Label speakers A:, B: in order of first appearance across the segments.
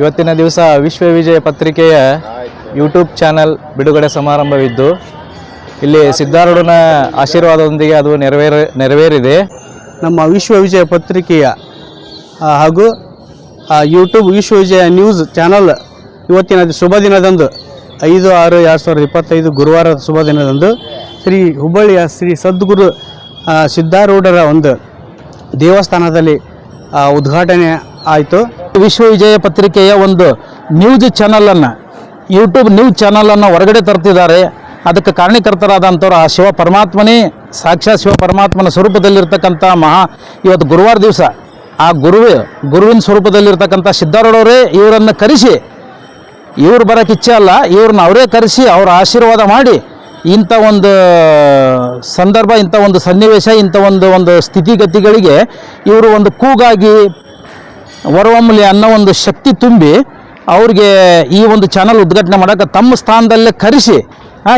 A: ಇವತ್ತಿನ ದಿವಸ ವಿಶ್ವ ವಿಜಯ ಪತ್ರಿಕೆಯ ಯೂಟ್ಯೂಬ್ ಚಾನಲ್ ಬಿಡುಗಡೆ ಸಮಾರಂಭವಿದ್ದು, ಇಲ್ಲಿ ಸಿದ್ಧಾರೂಢನ ಆಶೀರ್ವಾದದೊಂದಿಗೆ ಅದು ನೆರವೇರ, ನೆರವೇರಿದೆ.
B: ನಮ್ಮ ವಿಶ್ವ ವಿಜಯ ಪತ್ರಿಕೆಯ ಹಾಗೂ ಯೂಟ್ಯೂಬ್ ವಿಶ್ವ ವಿಜಯ ನ್ಯೂಸ್ ಚಾನಲ್ ಇವತ್ತಿನ ಶುಭ ದಿನದಂದು, ಐದು, ಆರು, ಎರಡು ಸಾವಿರದ ಇಪ್ಪತ್ತೈದು ಗುರುವಾರದ ಶುಭ ದಿನದಂದು ಶ್ರೀ ಹುಬ್ಬಳ್ಳಿಯ ಶ್ರೀ ಸದ್ಗುರು ಸಿದ್ಧಾರೂಢರ ಒಂದು ದೇವಸ್ಥಾನದಲ್ಲಿ ಉದ್ಘಾಟನೆ ಆಯಿತು.
C: ವಿಶ್ವ ವಿಜಯ ಪತ್ರಿಕೆಯ ಒಂದು ನ್ಯೂಸ್ ಚಾನಲನ್ನು ಯೂಟ್ಯೂಬ್ ನ್ಯೂಸ್ ಚಾನಲನ್ನು ಹೊರಗಡೆ ತರ್ತಿದ್ದಾರೆ. ಅದಕ್ಕೆ ಕಾರಣೀಕರ್ತರಾದಂಥವ್ರು ಆ ಶಿವ ಪರಮಾತ್ಮನೇ ಸಾಕ್ಷಾತ್ ಶಿವ ಪರಮಾತ್ಮನ ಸ್ವರೂಪದಲ್ಲಿರ್ತಕ್ಕಂಥ ಮಹಾ, ಇವತ್ತು ಗುರುವಾರ ದಿವಸ ಆ ಗುರುವೆ, ಗುರುವಿನ ಸ್ವರೂಪದಲ್ಲಿರ್ತಕ್ಕಂಥ ಸಿದ್ಧಾರೂಢವರೇ ಇವರನ್ನು ಕರೆಸಿ, ಇವ್ರು ಬರೋಕ್ಕೆ ಇಚ್ಛೆ ಅಲ್ಲ, ಇವ್ರನ್ನ ಅವರೇ ಕರೆಸಿ, ಅವ್ರ ಆಶೀರ್ವಾದ ಮಾಡಿ, ಇಂಥ ಒಂದು ಸಂದರ್ಭ, ಇಂಥ ಒಂದು ಸನ್ನಿವೇಶ, ಇಂಥ ಒಂದು ಒಂದು ಸ್ಥಿತಿಗತಿಗಳಿಗೆ ಇವರು ಒಂದು ಕೂಗಾಗಿ ಹೊರಹೊಮ್ಮಲಿ ಅನ್ನೋ ಒಂದು ಶಕ್ತಿ ತುಂಬಿ ಅವ್ರಿಗೆ ಈ ಒಂದು ಚಾನಲ್ ಉದ್ಘಾಟನೆ ಮಾಡೋಕೆ ತಮ್ಮ ಸ್ಥಾನದಲ್ಲೇ ಕರೆಸಿ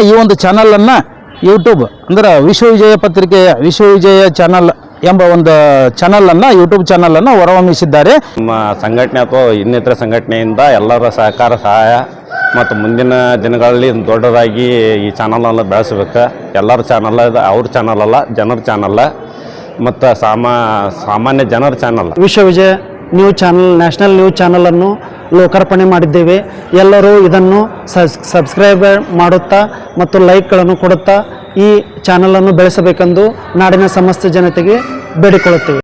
C: ಈ ಒಂದು ಚಾನಲನ್ನು ಯೂಟ್ಯೂಬ್ ಅಂದ್ರೆ ವಿಶ್ವ ವಿಜಯ ಪತ್ರಿಕೆಯ ವಿಶ್ವ ವಿಜಯ ಚಾನಲ್ ಎಂಬ ಒಂದು ಚಾನಲನ್ನು ಯೂಟ್ಯೂಬ್ ಚಾನಲನ್ನು ಹೊರಹೊಮ್ಮಿಸಿದ್ದಾರೆ
D: ನಮ್ಮ ಸಂಘಟನೆ ಅಥವಾ ಇನ್ನಿತರ ಸಂಘಟನೆಯಿಂದ ಎಲ್ಲರ ಸಹಕಾರ ಸಹಾಯ ಮತ್ತು ಮುಂದಿನ ದಿನಗಳಲ್ಲಿ ದೊಡ್ಡದಾಗಿ ಈ ಚಾನಲನ್ನು ಬೆಳೆಸಬೇಕು. ಎಲ್ಲರ ಚಾನಲ್ ಅವ್ರ ಚಾನಲ್ ಅಲ್ಲ ಜನರ ಚಾನಲ್ ಮತ್ತು ಸಾಮಾ ಸಾಮಾನ್ಯ ಜನರ channel
B: Vishwa Vijaya news channel, national news ಚಾನಲನ್ನು ಲೋಕಾರ್ಪಣೆ ಮಾಡಿದ್ದೇವೆ. ಎಲ್ಲರೂ ಇದನ್ನು ಸಬ್ಸ್ಕ್ರೈಬ್ ಮಾಡುತ್ತಾ ಮತ್ತು ಲೈಕ್ಗಳನ್ನು ಕೊಡುತ್ತಾ ಈ ಚಾನಲನ್ನು ಬೆಳೆಸಬೇಕೆಂದು ನಾಡಿನ ಸಮಸ್ತ ಜನತೆಗೆ ಬೇಡಿಕೊಳ್ಳುತ್ತೇವೆ.